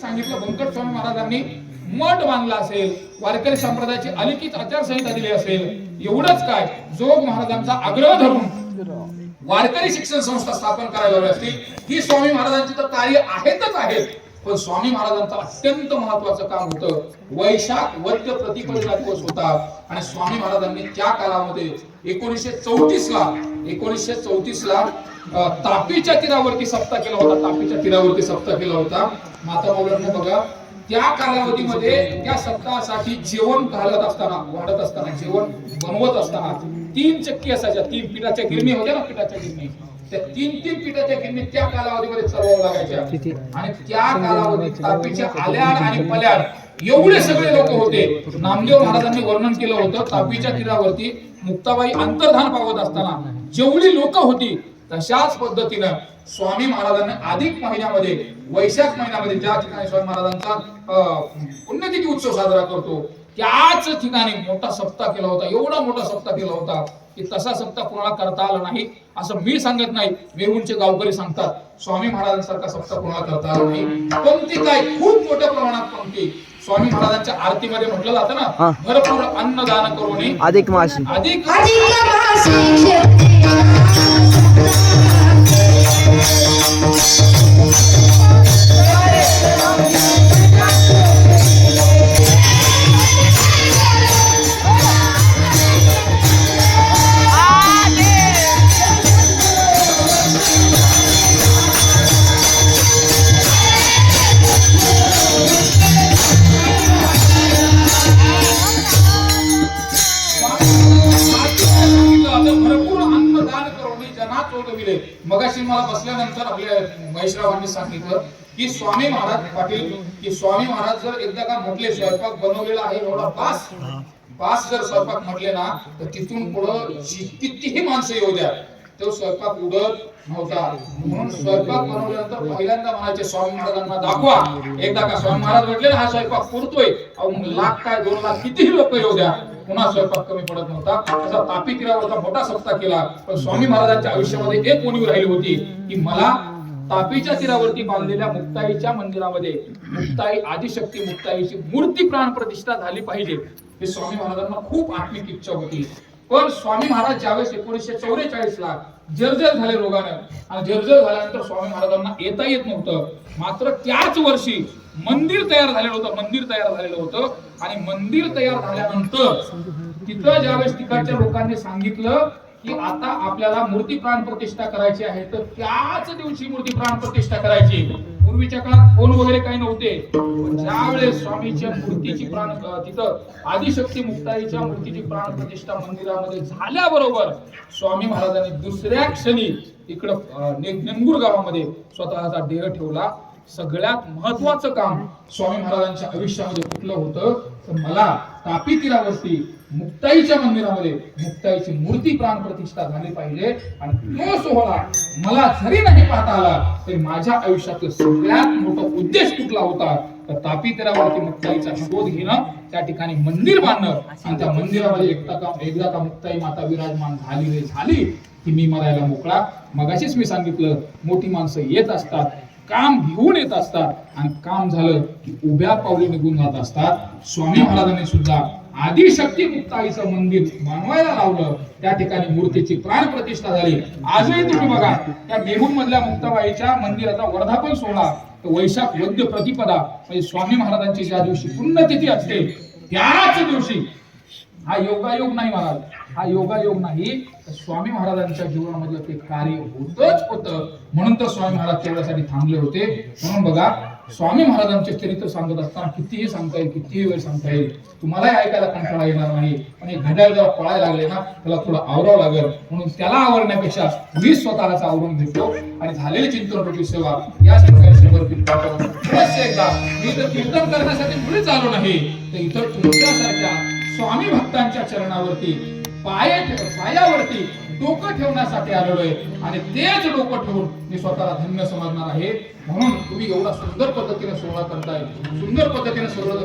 सांगितलं व्यंकट स्वामी महाराजांनी मठ बांधला असेल वारकरी संप्रदायाची अलिखित आचारसंहिता दिली असेल एवढंच काय? जोग महाराजांचा आग्रह धरून वारकरी शिक्षण संस्था स्थापन करायला हवी असतील ही स्वामी महाराजांची तर कार्य आहेतच आहेत पण स्वामी महाराजांचं अत्यंत महत्वाचं काम होतं. वैशाख वद्य प्रतिपदा दिवस होता आणि स्वामी महाराजांनी त्या काळामध्ये एकोणीसशे चौतीस ला एकोणीसशे चौतीस ला तापीच्या तीरावरती सप्ताह केला होता तापीच्या तीरावरती सप्ताह केला होता. माता मौलांना बघा त्या कालावधीमध्ये त्या सप्ताहासाठी जेवण घालत असताना वाढत असताना जेवण बनवत असताना तीन चक्की असायच्या तीन पिठाच्या गिरणी होत्या ना पिठाच्या गिरणी. त्या तीन तीन पिठाच्या गिरणी त्या कालावधीमध्ये चरवावं लागायच्या. आणि त्या कालावधीत तापीच्या आल्याड आणि पल्याड एवढे सगळे लोक होते. नामदेव महाराजांनी वर्णन केलं होतं तापीच्या तीरावरती मुक्ताबाई अंतर्धान पावत असताना जेवढी लोक होती तशाच पद्धतीनं स्वामी महाराजांनी अधिक महिन्यामध्ये वैशाख महिन्यामध्ये ज्या ठिकाणी स्वामी महाराजांचा पुण्यतिथी उत्सव साजरा करतो त्याच ठिकाणी मोठा सप्ताह केला होता एवढा मोठा सप्ताह केला होता की तसा सप्ताह कोणाला करता आला नाही असं मी सांगत नाही वेहूनचे गावकरी सांगतात स्वामी महाराजांसारखा सप्ताह कोणाला करता आला नाही. पंक्ती काय खूप मोठ्या प्रमाणात पंक्ती स्वामी महाराजांच्या आरतीमध्ये म्हटलं जातं हा. ना भरपूर अन्नदान करून अधिक माशी. अधिक अधिक मासी करून जना मगाशी मला बसल्यानंतर आपल्या महेशरावांनी सांगितलं की स्वामी महाराज पाटील की स्वामी महाराज जर एकदा का म्हटले स्वयंपाक बनवलेला आहे एवढा पास पास जर स्वयंपाक म्हटले ना तर तिथून पुढं जी- कितीही माणसं येऊ द्या तो स्वयंपाक उडत नव्हता. म्हणून स्वयंपाक बनवल्यानंतर पहिल्यांदा म्हणायचे स्वामी महाराजांना दाखवा. एकदा का स्वामी महाराज म्हटले ना हा स्वयंपाक पुरतोय. मग लाख काय दोन लाख कितीही लोक येऊ द्या. पुन्हा स्वयंपाक कमी पडत नव्हता. तसा तापी तीरावरचा मोठा सप्ताह केला. पण स्वामी महाराजांच्या आयुष्यामध्ये एक उणीव राहिली होती की मला तापीच्या तीरावरती बांधलेल्या मुक्ताईच्या मंदिरामध्ये मुक्ताई आदिशक्ती मुक्ताईची मूर्ती प्राण प्रतिष्ठा झाली पाहिजे. हे स्वामी महाराजांना खूप आत्मिक इच्छा होती. पण स्वामी महाराज ज्यावेळेस एकोणीसशे चौवेचाळीस ला जर्जर झाले रोगानं आणि जर्जर झाल्यानंतर स्वामी महाराजांना येता येत नव्हतं. मात्र त्याच वर्षी मंदिर तयार झालेलं होतं मंदिर तयार झालेलं होतं. आणि मंदिर तयार झाल्यानंतर तिथं ज्यावेळेस तिकडच्या लोकांनी सांगितलं की आता आपल्याला मूर्ती प्राण प्रतिष्ठा करायची आहे तर त्याच दिवशी मूर्ती प्राण प्रतिष्ठा करायची. पूर्वीच्या काळात फोन वगैरे काही नव्हते. ज्यावेळेस स्वामीच्या मूर्तीची प्राण तिथं आदिशक्ती मुक्ताईच्या मूर्तीची प्राण प्रतिष्ठा मंदिरामध्ये झाल्याबरोबर स्वामी महाराजांनी दुसऱ्या क्षणी इकडं नेंगूर गावामध्ये स्वतःचा देह ठेवला. सगळ्यात महत्वाचं काम स्वामी महाराजांच्या आयुष्यामध्ये कुठलं होतं? तर मला तापी तीरावरती मुक्ताईच्या मंदिरामध्ये मुक्ताईची मूर्ती प्राण प्रतिष्ठा झाली पाहिजे. आणि तो सोहळा मला जरी नाही पाहता आला तरी माझ्या आयुष्यातलं सगळ्यात मोठा उद्देश कुठला होता? तर तापी तीरावरती मुक्ताईचा शोध घेणं त्या ठिकाणी मंदिर बांधणं. आणि त्या मंदिरामध्ये एकदा का एकदा का मुक्ताई माता विराजमान झाली रे झाली की मी मरायला मोकळा. मगाशीच मी सांगितलं मोठी माणसं येत असतात काम घेऊन येत असतात. आणि काम झालं की उभ्या पावली निघून जात असतात. स्वामी महाराजांनी सुद्धा आदिशक्ती मुक्ताईचं मंदिर बांधवायला लावलं. त्या ठिकाणी मूर्तीची प्राण प्रतिष्ठा झाली. आजही तुम्ही बघा त्या मेहून मधल्या मुक्ताबाईच्या मंदिराचा वर्धापन सोहळा वैशाख वद्य प्रतिपदा म्हणजे स्वामी महाराजांची ज्या दिवशी पुण्यतिथी असते त्याच दिवशी. हा योगायोग नाही महाराज. हा योगायोग नाही. तर स्वामी महाराजांच्या जीवनामधलं ते कार्य होतच होतं. म्हणून तर स्वामी महाराज तेवढ्यासाठी थांबले होते. म्हणून बघा स्वामी महाराजांचे चरित्र सांगत असताना कितीही सांगता येईल कितीही वेळ सांगता येईल तुम्हालाही ऐकायला कंटाळा येणार नाही. पण एक घड्याळ जेव्हा पळायला लागले ना त्याला थोडं आवरावं लागेल. म्हणून त्याला आवरण्यापेक्षा मी स्वतःलाच आवरून घेतो आणि झालेली चिंतन रूपी सेवा याच प्रकारे समर्पित करतो एकदा मी जर कीर्तन करण्यासाठी मुळीच आलो नाही. तर इतर तुमच्यासारख्या स्वामी भक्तांच्या चरणावरती पाय पायावरती डोकं ठेवण्यासाठी आलेलोय आणि तेच डोकं ठेवून मी स्वतःला धन्य समजणार आहे. म्हणून तुम्ही एवढा सुंदर पद्धतीने सोहळा करताय. सुंदर पद्धतीने सगळं